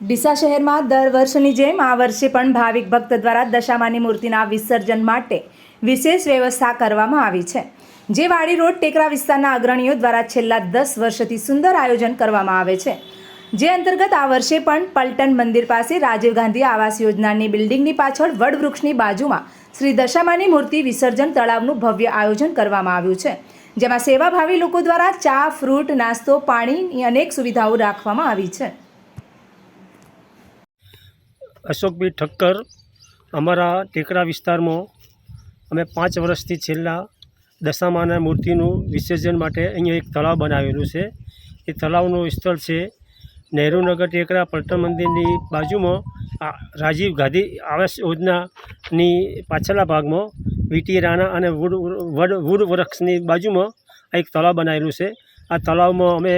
ડીસા શહેરમાં દર વર્ષની જેમ આ વર્ષે પણ ભાવિક ભક્ત દ્વારા દશામાની મૂર્તિના વિસર્જન માટે વિશેષ વ્યવસ્થા કરવામાં આવી છે. જે વાડી રોડ ટેકરા વિસ્તારના અગ્રણીઓ દ્વારા છેલ્લા દસ વર્ષથી સુંદર આયોજન કરવામાં આવે છે. જે અંતર્ગત આ વર્ષે પણ પલટન મંદિર પાસે રાજીવ ગાંધી આવાસ યોજનાની બિલ્ડિંગની પાછળ વડવૃક્ષની બાજુમાં શ્રી દશામાની મૂર્તિ વિસર્જન તળાવનું ભવ્ય આયોજન કરવામાં આવ્યું છે. જેમાં સેવાભાવી લોકો દ્વારા ચા, ફ્રૂટ, નાસ્તો પાણીની અનેક સુવિધાઓ રાખવામાં આવી છે. અશોકભાઈ ઠક્કર અમારા ટેકરા વિસ્તારમાં અમે પાંચ વર્ષથી છેલ્લા દશામાના મૂર્તિનું વિસર્જન માટે અહીંયા એક તળાવ બનાવેલું છે. એ તળાવનું સ્થળ છે નહેરુનગર ટેકરા પલટણ મંદિરની બાજુમાં. રાજીવ ગાંધી આવાસ યોજનાની પાછળના ભાગમાં વીટી રાણા અને વુડ વડ વુડ વૃક્ષની બાજુમાં એક તળાવ બનાવેલું છે. આ તળાવમાં અમે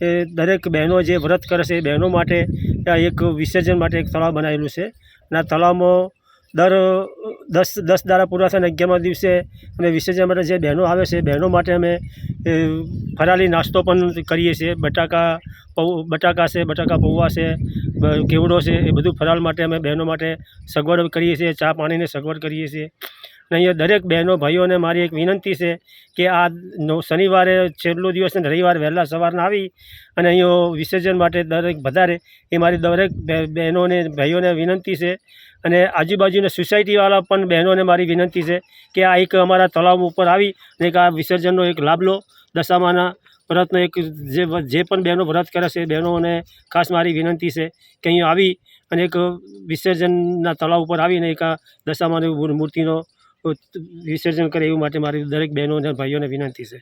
એ દરેક બહેનો જે વ્રત કરે છે એ બહેનો માટે એક વિસર્જન માટે એક તળાવ બનાવેલું છે. અને આ તળાવમાં દર દસ દસ દાડા પૂરા થાય અગિયારમા દિવસે અને વિસર્જન માટે જે બહેનો આવે છે બહેનો માટે અમે એ, ફરાળી નાસ્તો પણ કરીએ છીએ. બટાકા પૌ બટાકા છે બટાકા પૌવા છે કેવડો છે એ બધું ફરાળ માટે અમે બહેનો માટે સગવડ કરીએ છીએ. ચા પાણીની સગવડ કરીએ છીએ. અને અહીંયા દરેક બહેનો, ભાઈઓને મારી એક વિનંતી છે કે આ શનિવારે છેલ્લો દિવસ અને રવિવારે વહેલા સવારના આવી અને અહીંયા વિસર્જન માટે દરેક વધારે એ મારી દરેક બહેનોને, ભાઈઓને વિનંતી છે. અને આજુબાજુના સોસાયટીવાળા પણ બહેનોને મારી વિનંતી છે કે આ એક અમારા તળાવ ઉપર આવી અને એક આ વિસર્જનનો એક લાભ લો. દશામાના વ્રતનો એક જે જે પણ બહેનો વ્રત કરે છે એ બહેનોને ખાસ મારી વિનંતી છે કે અહીંયા આવી અને એક વિસર્જનના તળાવ ઉપર આવીને એક દશામાની મૂર્તિનો વિસર્જન કરે એવું માટે મારી દરેક બહેનો અને ભાઈઓને વિનંતી છે.